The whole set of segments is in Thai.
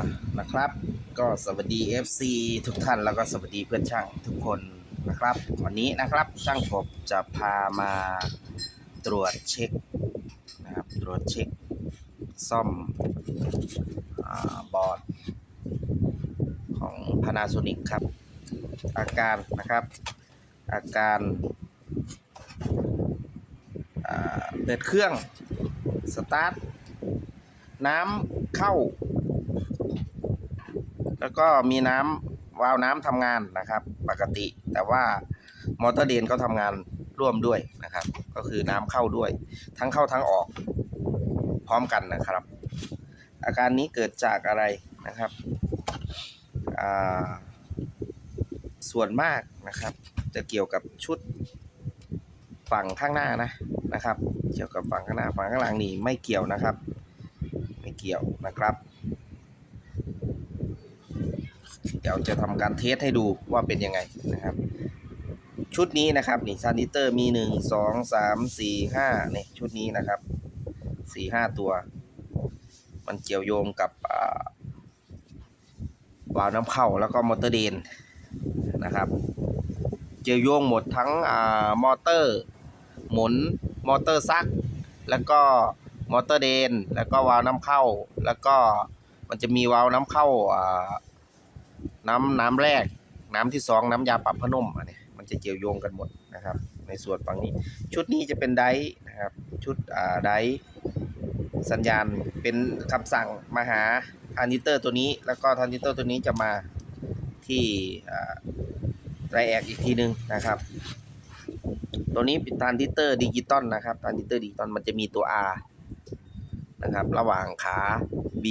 ะนะครับ ก็สวัสดี FC ทุกท่านแล้วก็สวัสดีเพื่อนช่างทุกคนนะครับ วันนี้นะครับช่างกบจะพามาตรวจเช็คนะครับตรวจเช็คซ่อมอบอร์ดของ Panasonic ครับ อาการนะครับ อาการเปิดเครื่อง สตาร์ท น้ำเข้า แล้วก็มีน้ำวาล์วน้ำทำงานนะครับ ปกติ แต่ว่ามอเตอร์เดนก็ทำงานร่วมด้วยนะครับ ก็คือน้ำเข้าด้วย ทั้งเข้าทั้งออก พร้อมกันนะครับ อาการนี้เกิดจากอะไรนะครับส่วนมากนะครับ จะเกี่ยวกับชุดฝั่งข้างหน้านะนะครับ เกี่ยวกับฝั่งข้างหน้าฝั่งข้างหลังนี่ไม่เกี่ยวนะครับ ไม่เกี่ยวนะครับ เดี๋ยวจะทำการเทสให้ดูว่าเป็นยังไงนะครับ ชุดนี้นะครับนี่ซานิเตอร์มีหนึ่งสองสามสี่ห้าเนี่ยชุดนี้นะครับสี่ห้าตัว มันเกี่ยวโยงกับวาล์วน้ำเข้าแล้วก็มอเตอร์เดนนะครับ เกี่ยวโยงหมดทั้งอมอเตอร์ หมุนมอเตอร์ซัก แล้วก็มอเตอร์เดน แล้วก็วาล์วน้ำเข้า แล้วก็มันจะมีวาล์วน้ำเข้าอ่า น้ำน้ำแรก น้ำที่สองน้ำยาปรับผ้านุ่มอันนี้มันจะเกี่ยวโยงกันหมดนะครับ ในส่วนฝั่งนี้ ชุดนี้จะเป็นไดนะครับ ชุดอ่าไดสัญญาณเป็นคำสั่งมาหาทรานซิเตอร์ตัวนี้ แล้วก็ทรานซิเตอร์ตัวนี้จะมาที่ไรแอกอีกทีนึงนะครับ ตัวนี้เป็นทรานซิเตอร์ดิจิตอลนะครับทรานซิเตอร์ดิจิตอลมันจะมีตัว R นะครับ ระหว่างขา B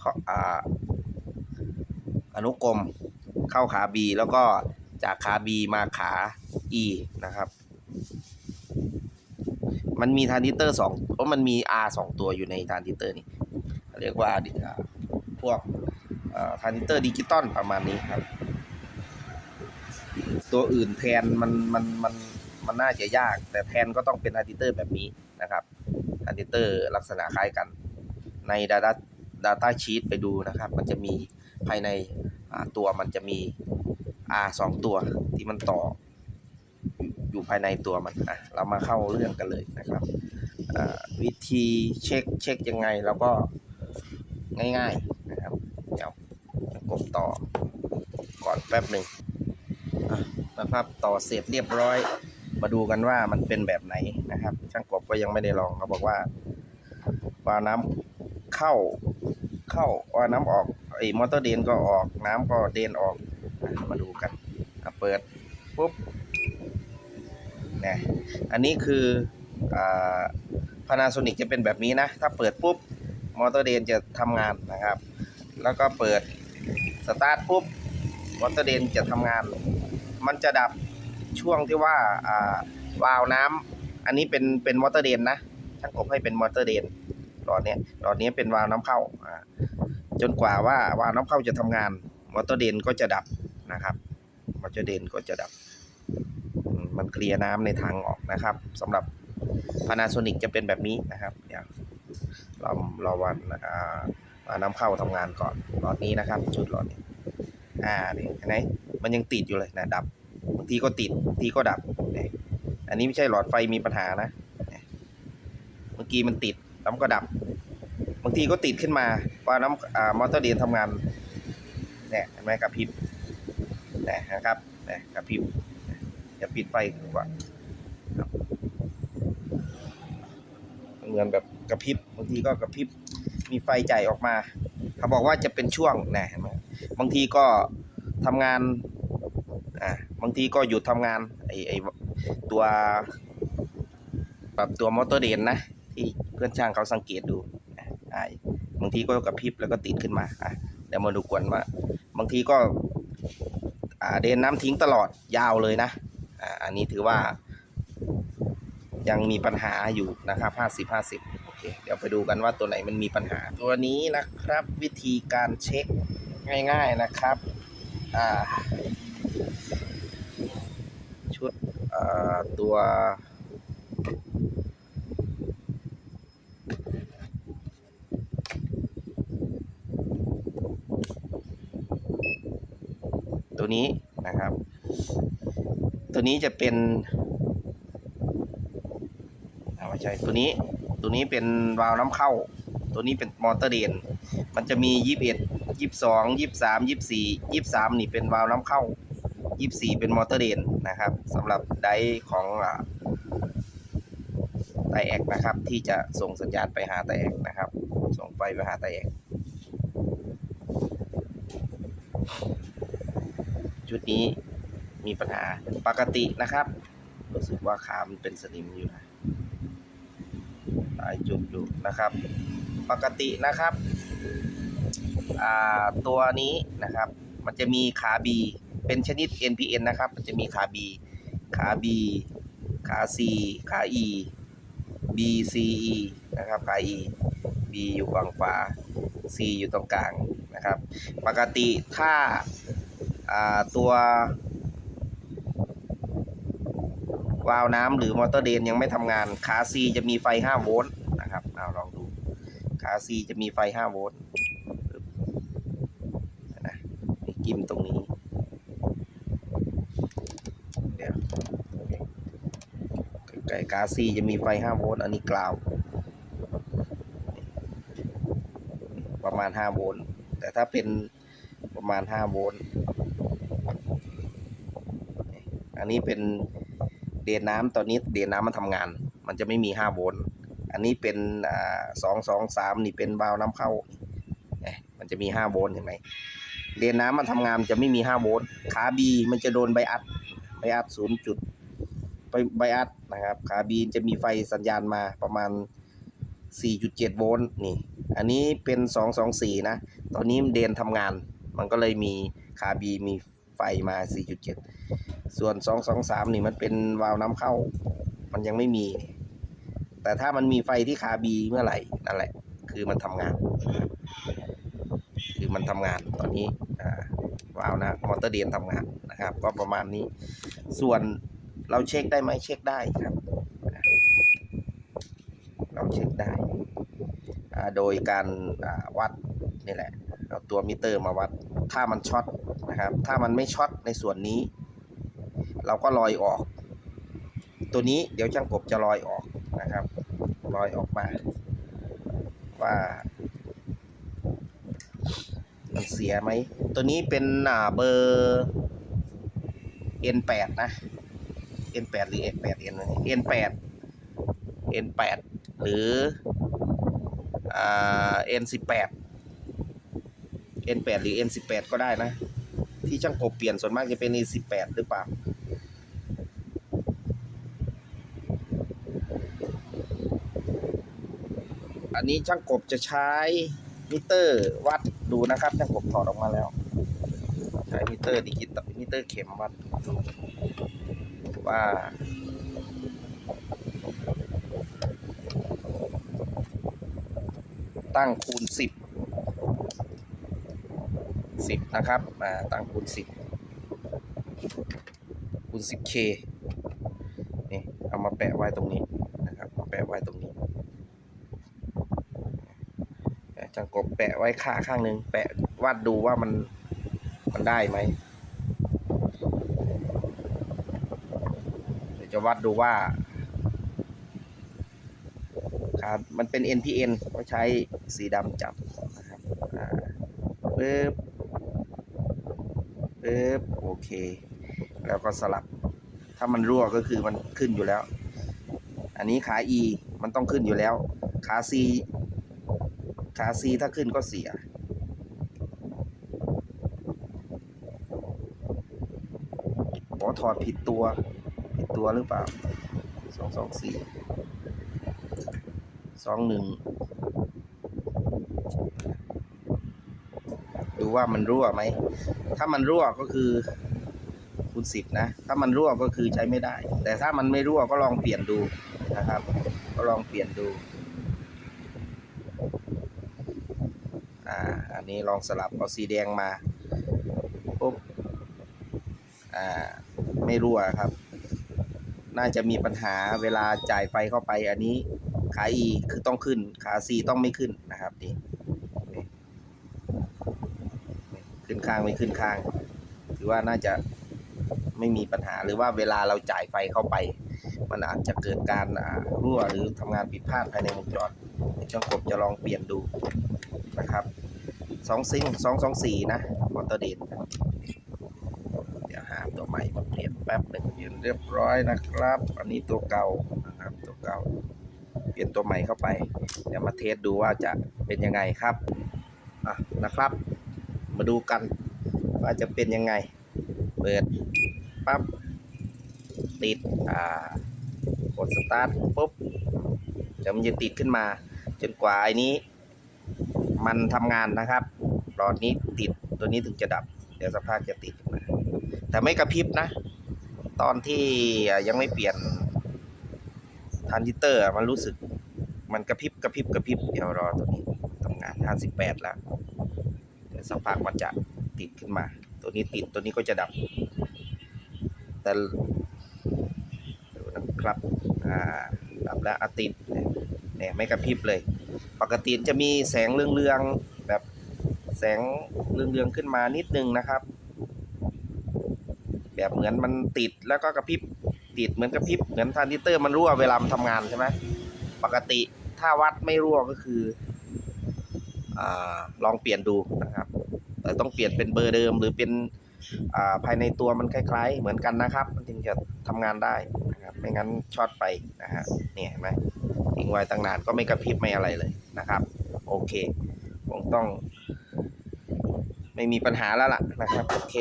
ข้ออ่า อนุกรมเข้าขา B แล้วก็จากขา B มาขา E นะครับ มันมีทานซิเตอร์สองเพราะมันมี R สองตัวอยู่ในทานซิเตอร์นี่เรียกว่าพวกทานซิเตอร์ดิจิตอลประมาณนี้ครับ ตัวอื่นแทนมันมันมันมันน่าจะยาก แต่แทนก็ต้องเป็นทานซิเตอร์แบบนี้นะครับทานซิเตอร์ลักษณะคล้ายกันใน Data Data Sheet ไปดูนะครับ มันจะมี ภายในตัวมันจะมี R สองตัวที่มันต่ออยู่ภายในตัวมันอะเรามาเข้าเรื่องกันเลยนะครับวิธีเช็คเช็คยังไงเราก็ง่ายๆนะครับเดี๋ยวกดต่อก่อนแป๊บหนึ่งนะครับต่อเสร็จเรียบร้อย มาดูกันว่ามันเป็นแบบไหนนะครับ ช่างกบก็ยังไม่ได้ลองเขาบอกว่าว่าน้ำเข้าเข้าว่าน้ำออก ไอ้มอเตอร์เดนก็ออกน้ำก็เดนออกมาดูกันเปิดปุ๊บเนี่ยอันนี้คืออ่าพานาโซนิกจะเป็นแบบนี้นะ ถ้าเปิดปุ๊บมอเตอร์เดนจะทำงานนะครับ แล้วก็เปิดสตาร์ทปุ๊บมอเตอร์เดนจะทำงาน มันจะดับช่วงที่ว่าวาล์วน้ำอันนี้เป็นเป็นมอเตอร์เดนนะช่างกบให้เป็นมอเตอร์เดนหลอดเนี้ยหลอดนี้เป็นวาล์วน้ำเข้าอ่า จนกว่าว่าวาล์วน้ำเข้าจะทำงานมอเตอร์เดนก็จะดับนะครับมอเตอร์เดนก็จะดับ มันเคลียร์น้ำในทางออกนะครับสำหรับ Panasonic จะเป็นแบบนี้นะครับเดี๋ยวเราเราวันน้ำเข้าทำงานก่อนหลอดนี้นะครับชุดหลอดนี้อ่านี่เห็นไหมมันยังติดอยู่เลยนะดับบางทีก็ติดบางทีก็ดับนี่อันนี้ไม่ใช่หลอดไฟมีปัญหานะเมื่อกี้มันติดแล้วมันก็ดับางทีก็ติดขึ้นมาว่าน้ำมอเตอร์เดนทำงานเนี่ยเห็นไหมกระพริบเนี่ยนะครับเนี่ยกระพริบอย่าปิดไฟดีกว่าครับมันเหมือนแบบกระพริบบางทีก็กระพริบมีไฟจ่ายออกมา เขาบอกว่าจะเป็นช่วงนะเห็นไหมบางทีก็ทำงานอ่าบางทีก็หยุดทำงานไอไอตัวปรับตัวมอเตอร์เดนนะ ที่เพื่อนช่างเขาสังเกตดู อะอ่าบางทีก็กระพริบแล้วก็ติดขึ้นมาอะเดี๋ยวมาดูกันว่า บางทีก็อ่าเดินน้ำทิ้งตลอดยาวเลยนะอ่าอันนี้ถือว่า ยังมีปัญหาอยู่นะครับห้าสิบห้าสิบโอเคเดี๋ยวไปดูกันว่าตัวไหนมันมีปัญหา ตัวนี้นะครับ วิธีการเช็คง่าย ๆนะครับอ่าชุดอ่อตัว นี้นะครับ ตัวนี้จะเป็นเอาไม่ใช่ตัวนี้ตัวนี้เป็นวาล์วน้ำเข้า ตัวนี้เป็นมอเตอร์เดน มันจะมียี่สิบเอ็ดยี่สิบสองยี่สิบสามยี่สิบสี่ยี่สิบสามนี่เป็นวาล์วน้ำเข้ายี่สิบสี่เป็นมอเตอร์เดนนะครับสำหรับไดของอ่าไตแอกนะครับ ที่จะส่งสัญญาณไปหาไตแอกนะครับ ส่งไฟไปหาไตแอก ชุดนี้มีปัญหาปกตินะครับ รู้สึกว่าขามันเป็นสนิมอยู่นะหลายจุดอยู่นะครับ ปกตินะครับตัวนี้นะครับ มันจะมีขา B เป็นชนิด NPN นะครับ มันจะมีขา B ขา B ขา C ขา E B C E นะครับขา E B อยู่ฝั่งขวา C อยู่ตรงกลางนะครับ ปกติถ้า ตัววาล์วน้ำหรือมอเตอร์เดนยังไม่ทำงานขา C จะมีไฟ 5 โวลต์นะครับเอาลองดูขา C จะมีไฟ 5 โวลต์นะกิมตรงนี้เดี๋ยวไก่ขา C จะมีไฟ 5 โวลต์อันนี้กราว ประมาณ 5 โวลต์แต่ถ้าเป็นประมาณ 5 โวลต์ อันนี้เป็นเดนน้ำตอนนี้เดนน้ำมันทำงาน มันจะไม่มี5โวลต์อันนี้เป็นสองสองสามนี่เป็นวาล์วน้ำเข้ามันจะมี5โวลต์เห็นไหมเดนน้ำมันทำงานจะไม่มี5โวลต์ขาบีมันจะโดนไบอัดไบอัดศูนย์จุดไปไบอัดนะครับขาบีจะมีไฟสัญญาณมาประมาณ 4.7 โวลต์นี่ อันนี้เป็น 224 นะ ตอนนี้เดนทำงาน มันก็เลยมีขาบีมีไฟมา 4.7 ส่วน223นี่มันเป็นวาล์วน้ำเข้า มันยังไม่มี แต่ถ้ามันมีไฟที่ขาบีเมื่อไหร่นั่นแหละ คือมันทำงาน คือมันทำงานตอนนี้วาล์วนะมอเตอร์เดียนทำงานนะครับ ก็ประมาณนี้ ส่วนเราเช็คได้ไหมเช็คได้ครับ เราเช็คได้โดยการวัดนี่แหละเอาตัวมิเตอร์มาวัด ถ้ามันช็อตนะครับ ถ้ามันไม่ช็อตในส่วนนี้ เราก็ลอยออก ตัวนี้เดี๋ยวช่างกบจะลอยออกนะครับลอยออกมาว่ามันเสียไหม ตัวนี้เป็นอ่าเบอร์ N8 นะ N8 หรือ N8 N N8 N8 หรืออ่า N18 N8 หรือ N18 ก็ได้นะ ที่ช่างกบเปลี่ยนส่วนมากจะเป็น N18 หรือเปล่า อันนี้ช่างกบจะใช้มิเตอร์วัดดูนะครับช่างกบถอดออกมาแล้ว ใช้มิเตอร์ดิจิตอลมิเตอร์เข็มวัดดูว่า ตั้งคูณสิบสิบนะครับอ่าตั้งคูณสิบคูณสิบเคนี่ เอามาแปะไว้ตรงนี้นะครับมาแปะไว้ตรงนี้ังกบแปะไว้ข้าข้างหนึ่งแปะวัดดูว่ามันมันได้ไหมเดี๋ยวจะวัดดูว่าครับมันเป็น NPN ก็ใช้สีดำจับนะครับปึ๊บปึ๊บโอเค แล้วก็สลับ ถ้ามันรั่วก็คือมันขึ้นอยู่แล้ว อันนี้ขา E มันต้องขึ้นอยู่แล้ว ขา C ขา C ถ้าขึ้นก็เสีย ขอถอดผิดตัว ผิดตัวหรือเปล่าสองสองสี่สองหนึ่งดูว่ามันรั่วไหม ถ้ามันรั่วก็คือคูณสิบนะ ถ้ามันรั่วก็คือใช้ไม่ได้ แต่ถ้ามันไม่รั่วก็ลองเปลี่ยนดูนะครับ ก็ลองเปลี่ยนดู อ่าอันนี้ลองสลับเอาสีแดงมาปุ๊บอ่าไม่รั่วครับ น่าจะมีปัญหาเวลาจ่ายไฟเข้าไป อันนี้ขา E คือต้องขึ้น ขา C ต้องไม่ขึ้นนะครับนี่ขึ้นข้างไม่ขึ้นข้าง ถือว่าน่าจะไม่มีปัญหาหรือว่าเวลาเราจ่ายไฟเข้าไป มันอาจจะเกิดการรั่วหรือทำงานผิดพลาดภายในวงจรช่างกบจะลองเปลี่ยนดูนะครับ สองซิงสองสองสี่นะมอเตอร์เดนเดี๋ยวหาตัวใหม่มาเปลี่ยนแป๊บหนึ่งเปลี่ยนเรียบร้อยนะครับ อันนี้ตัวเก่านะครับตัวเก่า เปลี่ยนตัวใหม่เข้าไป เดี๋ยวมาเทสดูว่าจะเป็นยังไงครับอะนะครับ มาดูกันว่าจะเป็นยังไง เปิดปั๊บติดอ่ากดสตาร์ทปุ๊บเดี๋ยวมันจะติดขึ้นมา จนกว่าไอ้นี้ มันทำงานนะครับ อดนี้ติดตัวนี้ถึงจะดับ เดี๋ยวสักพักจะติดขึ้นมาแต่ไม่กระพริบนะ ตอนที่ยังไม่เปลี่ยนทรานซิเตอร์มันรู้สึก มันกระพริบกระพริบกระพริบเดี๋ยวรอตัวนี้ทำงาน 58 แล้วเดี๋ยวสักพักมันจะติดขึ้นมา ตัวนี้ติดตัวนี้ก็จะดับ แต่ดูนะครับอ่าดับแล้วอติดเนี่ยเนี่ยไม่กระพริบเลย ปกติจะมีแสงเรืองๆ แบบแสงเรืองๆขึ้นมานิดนึงนะครับ แบบเหมือนมันติดแล้วก็กระพริบติดเหมือนกระพริบเหมือนทรานซิสเตอร์มันรั่วเวลามันทำงานใช่ไหมปกติถ้าวัดไม่รั่วก็คืออลองเปลี่ยนดูนะครับแต่ต้องเปลี่ยนเป็นเบอร์เดิมหรือเป็นาภายในตัวมันคล้าย ๆ เหมือนกันนะครับ มันถึงจะทำงานได้นะครับไม่งั้นช็อตไปนะฮะเนี่ยเห็นไหมทิ้งไว้ตั้งนานก็ไม่กระพริบไม่อะไรเลยนะครับ โอเคคงต้อง ไม่มีปัญหาแล้วล่ะนะครับโอเค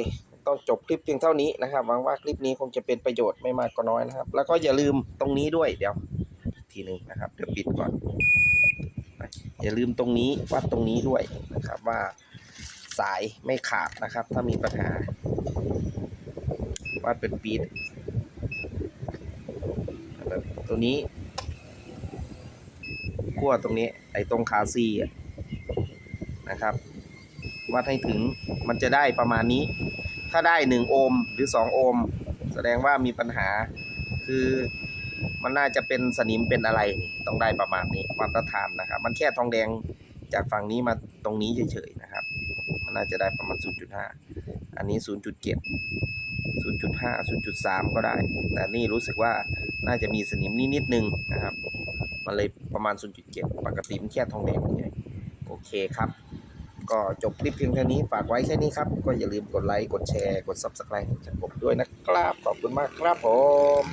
ต้องจบคลิปเพียงเท่านี้นะครับหวังว่าคลิปนี้คงจะเป็นประโยชน์ไม่มากก็น้อยนะครับ แล้วก็อย่าลืมตรงนี้ด้วยเดี๋ยวทีหนึ่งนะครับเดี๋ยวปิดก่อน อย่าลืมตรงนี้วัดตรงนี้ด้วยนะครับว่าสายไม่ขาดนะครับ ถ้ามีปัญหาวัดเป็นปีดตัวนี้ขั้วตรงนี้ไอ้ตรงคาซีนะครับ วัดให้ถึงมันจะได้ประมาณนี้ ถ้าได้หนึ่งโอห์มหรือสองโอห์มแสดงว่ามีปัญหาคือมันน่าจะเป็นสนิมเป็นอะไรนี่ต้องได้ประมาณนี้มาตรฐานนะครับ มันแค่ทองแดงจากฝั่งนี้มาตรงนี้เฉยๆนะครับ มันน่าจะได้ประมาณ 0.5 อันนี้ 0.7 0.5 0.3 ก็ได้ แต่นี่รู้สึกว่าน่าจะมีสนิมนิดๆนึงนะครับ มันเลยประมาณ 0.7 ปกติมันแค่ทองแดงเฉยโอเคครับ ก็จบคลิปเพียงเท่านี้ฝากไว้แค่นี้ครับ ก็อย่าลืมกดไลค์ กดแชร์ กด Subscribe ให้ช่างผมด้วยนะครับ ขอบคุณมากครับผม